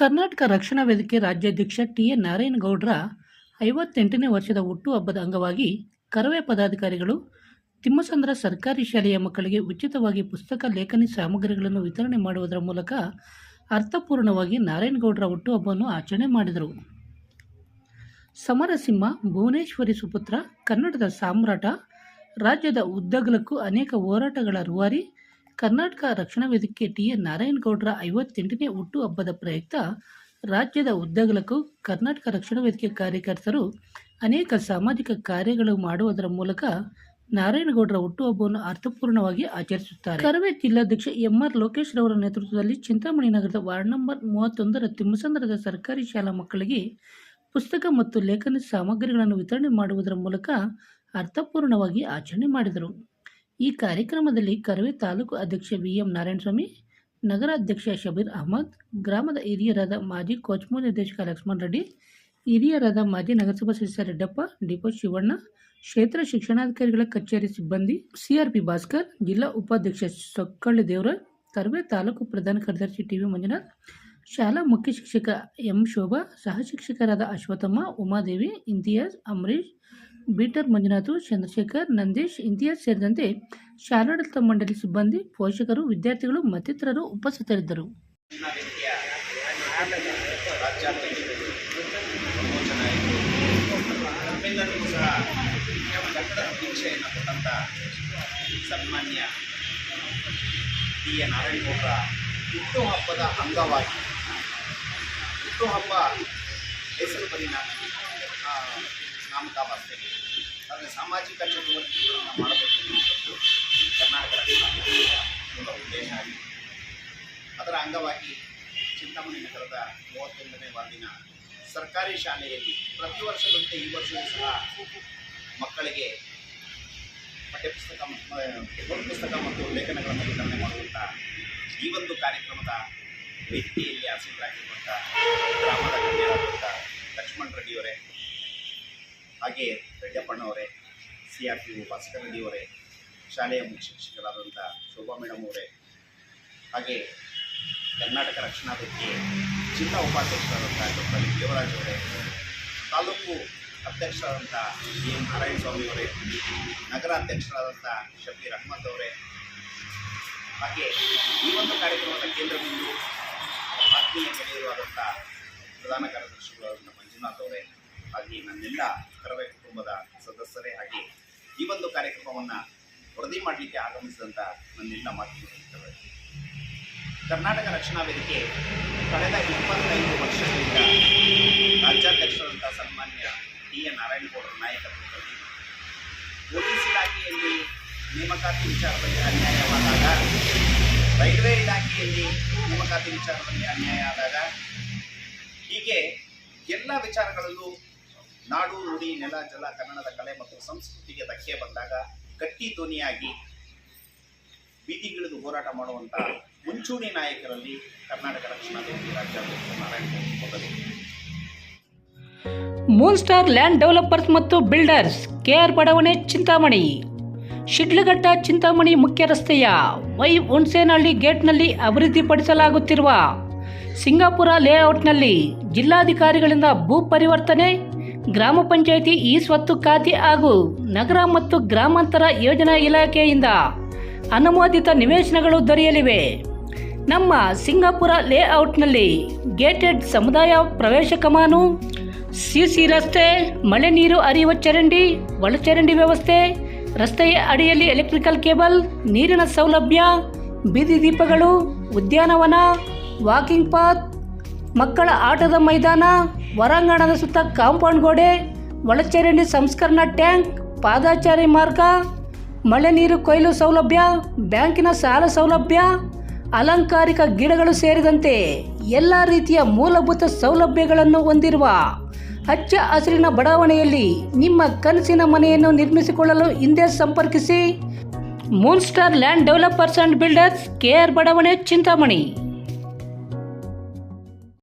ಕರ್ನಾಟಕ ರಕ್ಷಣಾ ವೇದಿಕೆ ರಾಜ್ಯಾಧ್ಯಕ್ಷ T N ನಾರಾಯಣಗೌಡರ ಐವತ್ತೆಂಟನೇ ವರ್ಷದ ಹುಟ್ಟುಹಬ್ಬದ ಅಂಗವಾಗಿ ಕರವೇ ಪದಾಧಿಕಾರಿಗಳು ತಿಮ್ಮಸಂದ್ರ ಸರ್ಕಾರಿ ಶಾಲೆಯ ಮಕ್ಕಳಿಗೆ ಉಚಿತವಾಗಿ ಪುಸ್ತಕ, ಲೇಖನಿ, ಸಾಮಗ್ರಿಗಳನ್ನು ವಿತರಣೆ ಮಾಡುವುದರ ಮೂಲಕ ಅರ್ಥಪೂರ್ಣವಾಗಿ ನಾರಾಯಣಗೌಡರ ಹುಟ್ಟುಹಬ್ಬವನ್ನು ಆಚರಣೆ ಮಾಡಿದರು. ಸಮರಸಿಂಹ, ಭುವನೇಶ್ವರಿ ಸುಪುತ್ರ, ಕನ್ನಡದ ಸಾಮ್ರಾಟ, ರಾಜ್ಯದ ಉದ್ದಗಲಕ್ಕೂ ಅನೇಕ ಹೋರಾಟಗಳ ರೂವಾರಿ ಕರ್ನಾಟಕ ರಕ್ಷಣಾ ವೇದಿಕೆ ಟಿ ಎನ್ ನಾರಾಯಣಗೌಡರ ಐವತ್ತೆಂಟನೇ ಹುಟ್ಟುಹಬ್ಬದ ಪ್ರಯುಕ್ತ ರಾಜ್ಯದ ಉದ್ದಗಲಕ್ಕೂ ಕರ್ನಾಟಕ ರಕ್ಷಣಾ ವೇದಿಕೆ ಕಾರ್ಯಕರ್ತರು ಅನೇಕ ಸಾಮಾಜಿಕ ಕಾರ್ಯಗಳು ಮಾಡುವುದರ ಮೂಲಕ ನಾರಾಯಣಗೌಡರ ಹುಟ್ಟುಹಬ್ಬವನ್ನು ಅರ್ಥಪೂರ್ಣವಾಗಿ ಆಚರಿಸುತ್ತಾರೆ. ಕರವೇ ಜಿಲ್ಲಾಧ್ಯಕ್ಷ ಎಂ ಆರ್ ಲೋಕೇಶ್ ರವರ ನೇತೃತ್ವದಲ್ಲಿ ಚಿಂತಾಮಣಿ ನಗರದ ವಾರ್ಡ್ ನಂಬರ್ ಮೂವತ್ತೊಂದರ ತಿಮ್ಮಸಂದ್ರದ ಸರ್ಕಾರಿ ಶಾಲಾ ಮಕ್ಕಳಿಗೆ ಪುಸ್ತಕ ಮತ್ತು ಲೇಖನ ಸಾಮಗ್ರಿಗಳನ್ನು ವಿತರಣೆ ಮಾಡುವುದರ ಮೂಲಕ ಅರ್ಥಪೂರ್ಣವಾಗಿ ಆಚರಣೆ ಮಾಡಿದರು. ಈ ಕಾರ್ಯಕ್ರಮದಲ್ಲಿ ಕರವೇ ತಾಲೂಕು ಅಧ್ಯಕ್ಷ ವಿ ಎಂ ನಾರಾಯಣಸ್ವಾಮಿ, ನಗರಾಧ್ಯಕ್ಷ ಶಬೀರ್ ಅಹಮದ್, ಗ್ರಾಮದ ಹಿರಿಯರಾದ ಮಾಜಿ ಕೋಚ್ಮೋ ನಿರ್ದೇಶಕ ಲಕ್ಷ್ಮಣ್ ರೆಡ್ಡಿ, ಹಿರಿಯರಾದ ಮಾಜಿ ನಗರಸಭಾ ಸದಸ್ಯ ರೆಡ್ಡಪ್ಪ, ಡಿಪೋ ಶಿವಣ್ಣ, ಕ್ಷೇತ್ರ ಶಿಕ್ಷಣಾಧಿಕಾರಿಗಳ ಕಚೇರಿ ಸಿಬ್ಬಂದಿ ಸಿಆರ್ಪಿ ಭಾಸ್ಕರ್, ಜಿಲ್ಲಾ ಉಪಾಧ್ಯಕ್ಷ ಸೊಕ್ಕಳ್ಳಿ ದೇವರಾಜ್ ಕರವೇ ತಾಲೂಕು ಪ್ರಧಾನ ಕಾರ್ಯದರ್ಶಿ ಟಿ ವಿ ಮಂಜುನಾಥ್, ಶಾಲಾ ಮುಖ್ಯ ಶಿಕ್ಷಕ ಎಂ ಶೋಭಾ, ಸಹ ಶಿಕ್ಷಕರಾದ ಅಶ್ವಥಮ್ಮ ಉಮಾದೇವಿ ಇಂತಿಯಾಜ್ ಅಂಬರೀಶ್ ಬೀಟರ್ ಮಂಜುನಾಥ್, ಚಂದ್ರಶೇಖರ್, ನಂದೀಶ್ ಇಂತಿಯಾಜ್ ಸೇರಿದಂತೆ ಶಾಲಾಡಳಿತ ಮಂಡಳಿ ಸಿಬ್ಬಂದಿ, ಪೋಷಕರು, ವಿದ್ಯಾರ್ಥಿಗಳು ಮತ್ತಿತರರು ಉಪಸ್ಥಿತರಿದ್ದರು. ಸನ್ಮಾನ್ಯ ಟಿ ಎ ನಾರಾಯಣಗೌಡರ ಹುಟ್ಟುಹಬ್ಬದ ಅಂಗವಾಗಿ ಹುಟ್ಟುಹಬ್ಬ ಹೆಸರು ಬರೀ ನಾನು ಆ, ನಾಮಕಾವಾಸ್ತೇನೆ ಆದರೆ ಸಾಮಾಜಿಕ ಚಟುವಟಿಕೆಗಳನ್ನು ಮಾಡಬೇಕು ಅನ್ನುವಂಥದ್ದು ಕರ್ನಾಟಕ ರಕ್ಷಣಾ ಉದ್ದೇಶ ಆಗಿದೆ. ಅದರ ಅಂಗವಾಗಿ ಚಿಂತಾಮಣಿ ನಗರದ ಮೂವತ್ತೊಂದನೇ ವಾರ್ಡಿನ ಸರ್ಕಾರಿ ಶಾಲೆಯಲ್ಲಿ ಪ್ರತಿ ವರ್ಷದಂತೆ ಈ ವರ್ಷವೂ ಸಹ ಮಕ್ಕಳಿಗೆ ಪಠ್ಯಪುಸ್ತಕ ಪುಸ್ತಕ ಮತ್ತು ಲೇಖನಗಳನ್ನು ವಿತರಣೆ ಮಾಡುವಂಥ ಈ ಒಂದು ಕಾರ್ಯಕ್ರಮದ ವೇದಿಕೆಯಲ್ಲಿ ಆಸೀನರಾಗಿರುವಂಥ ಗ್ರಾಮದ ಗಣ್ಯರಾದಂಥ ಲಕ್ಷ್ಮಣ್ ರೆಡ್ಡಿಯವರೇ ಹಾಗೆ ರೆಡ್ಡಪ್ಪಣ್ಣವರೇ ಸಿ ಆರ್ ಪಿ ಭಾಸ್ಕರ್ ರೆಡ್ಡಿಯವರೇ ಶಾಲೆಯ ಮುಖ್ಯ ಶಿಕ್ಷಕರಾದಂಥ ಶೋಭಾ ಮೇಡಮ್ ಅವರೇ, ಹಾಗೆ ಕರ್ನಾಟಕ ರಕ್ಷಣಾ ವೇದಿಕೆ ಜಿಲ್ಲಾ ಉಪಾಧ್ಯಕ್ಷರಾದಂಥ ಡಾಕ್ಟರ್ ದೇವರಾಜ್ ಅವರೇ, ತಾಲೂಕು ಅಧ್ಯಕ್ಷರಾದಂಥ ಡಿ ಎಂ ನಾರಾಯಣಸ್ವಾಮಿ ಅವರೇ, ನಗರ ಅಧ್ಯಕ್ಷರಾದಂಥ ಶಬೀರ್ ಅಹ್ಮದ್ ಅವರೇ, ಹಾಗೆ ಈ ಒಂದು ಕಾರ್ಯಕ್ರಮದ ಕೇಂದ್ರ ಬಿಂದು ಆತ್ಮೀಯ ಗೆಳೆಯರಾದಂಥ ಪ್ರಧಾನ ಕಾರ್ಯದರ್ಶಿಗಳಾದಂಥ ಮಂಜುನಾಥ್ ಅವರೇ ಹಾಗೆ ನನ್ನೆಲ್ಲ ಕರವೇ ಕುಟುಂಬದ ಸದಸ್ಯರೇ ಹಾಗೆ ಈ ಒಂದು ಕಾರ್ಯಕ್ರಮವನ್ನು ವರದಿ ಮಾಡಲಿಕ್ಕೆ ಆಗಮಿಸಿದಂಥ ನನ್ನೆಲ್ಲ ಮಾಧ್ಯಮ ಕರ್ನಾಟಕ ರಕ್ಷಣಾ ವೇದಿಕೆ ಕಳೆದ ಇಪ್ಪತ್ತೈದು ವರ್ಷಗಳಿಂದ ರಾಜ್ಯಾಧ್ಯಕ್ಷರಂತಹ ಸನ್ಮಾನ್ಯ ಡಿ ಎ ನಾರಾಯಣಗೌಡರ ನಾಯಕತ್ವದಲ್ಲಿ ಪೊಲೀಸ್ ಇಲಾಖೆಯಲ್ಲಿ ನೇಮಕಾತಿ ವಿಚಾರದಲ್ಲಿ ಅನ್ಯಾಯವಾದಾಗ, ರೈಲ್ವೆ ಇಲಾಖೆಯಲ್ಲಿ ನೇಮಕಾತಿ ವಿಚಾರದಲ್ಲಿ ಅನ್ಯಾಯ ಆದಾಗ, ಹೀಗೆ ಎಲ್ಲ ವಿಚಾರಗಳಲ್ಲೂ ನಾಡು, ನುಡಿ, ನೆಲ, ಜಲ, ಕನ್ನಡದ ಕಲೆ ಮತ್ತು ಸಂಸ್ಕೃತಿಗೆ ಧಕ್ಕೆ ಬಂದಾಗ ಗಟ್ಟಿ ಧ್ವನಿಯಾಗಿ ಬೀದಿಗಿಳಿದು ಹೋರಾಟ ಮಾಡುವಂಥ ಮುಂಚೂಣಿ ನಾಯಕರಲ್ಲಿ ಕರ್ನಾಟಕ ರಕ್ಷಣಾ ವೇದಿಕೆ ರಾಜ್ಯಾಧ್ಯಕ್ಷ Narayana moon star land developers ಮತ್ತು ಬಿಲ್ಡರ್ಸ್ ಕೆಆರ್ ಬಡಾವಣೆ ಚಿಂತಾಮಣಿ. ಶಿಡ್ಲಘಟ್ಟ ಚಿಂತಾಮಣಿ ಮುಖ್ಯ ರಸ್ತೆಯ ವೈ ಹುಣಸೇನಹಳ್ಳಿ ಗೇಟ್ನಲ್ಲಿ ಅಭಿವೃದ್ಧಿಪಡಿಸಲಾಗುತ್ತಿರುವ ಸಿಂಗಾಪುರ ಲೇಔಟ್ನಲ್ಲಿ ಜಿಲ್ಲಾಧಿಕಾರಿಗಳಿಂದ ಭೂ ಪರಿವರ್ತನೆ ಗ್ರಾಮ ಪಂಚಾಯಿತಿ ಈ ಸ್ವತ್ತು ಖಾತೆ ಹಾಗೂ ನಗರ ಮತ್ತು ಗ್ರಾಮಾಂತರ ಯೋಜನಾ ಇಲಾಖೆಯಿಂದ ಅನುಮೋದಿತ ನಿವೇಶನಗಳು ದೊರೆಯಲಿವೆ. ನಮ್ಮ ಸಿಂಗಾಪುರ ಲೇಔಟ್ನಲ್ಲಿ ಗೇಟೆಡ್ ಸಮುದಾಯ ಪ್ರವೇಶ ಕಮಾನು, ಸಿಸಿ ರಸ್ತೆ, ಮಳೆ ನೀರು ಹರಿಯುವ ಚರಂಡಿ, ಒಳಚರಂಡಿ ವ್ಯವಸ್ಥೆ, ರಸ್ತೆಯ ಅಡಿಯಲ್ಲಿ ಎಲೆಕ್ಟ್ರಿಕಲ್ ಕೇಬಲ್, ನೀರಿನ ಸೌಲಭ್ಯ, ಬೀದಿ ದೀಪಗಳು, ಉದ್ಯಾನವನ, ವಾಕಿಂಗ್ ಪಾತ್, ಮಕ್ಕಳ ಆಟದ ಮೈದಾನ ಹೊರಾಂಗಣದ ಸುತ್ತ ಕಾಂಪೌಂಡ್ ಗೋಡೆ ಒಳಚರಂಡಿ ಸಂಸ್ಕರಣಾ ಟ್ಯಾಂಕ್, ಪಾದಾಚಾರಿ ಮಾರ್ಗ, ಮಳೆ ನೀರು ಕೊಯ್ಲು ಸೌಲಭ್ಯ, ಬ್ಯಾಂಕಿನ ಸಾಲ ಸೌಲಭ್ಯ, ಅಲಂಕಾರಿಕ ಗಿಡಗಳು ಸೇರಿದಂತೆ ಎಲ್ಲ ರೀತಿಯ ಮೂಲಭೂತ ಸೌಲಭ್ಯಗಳನ್ನು ಹೊಂದಿರುವ ಹಚ್ಚ ಹಸಿರಿನ ಬಡಾವಣೆಯಲ್ಲಿ ನಿಮ್ಮ ಕನಸಿನ ಮನೆಯನ್ನು ನಿರ್ಮಿಸಿಕೊಳ್ಳಲು ಹಿಂದೆ ಸಂಪರ್ಕಿಸಿ. Moon star land developers and builders KR ಬಡಾವಣೆ, ಚಿಂತಾಮಣಿ.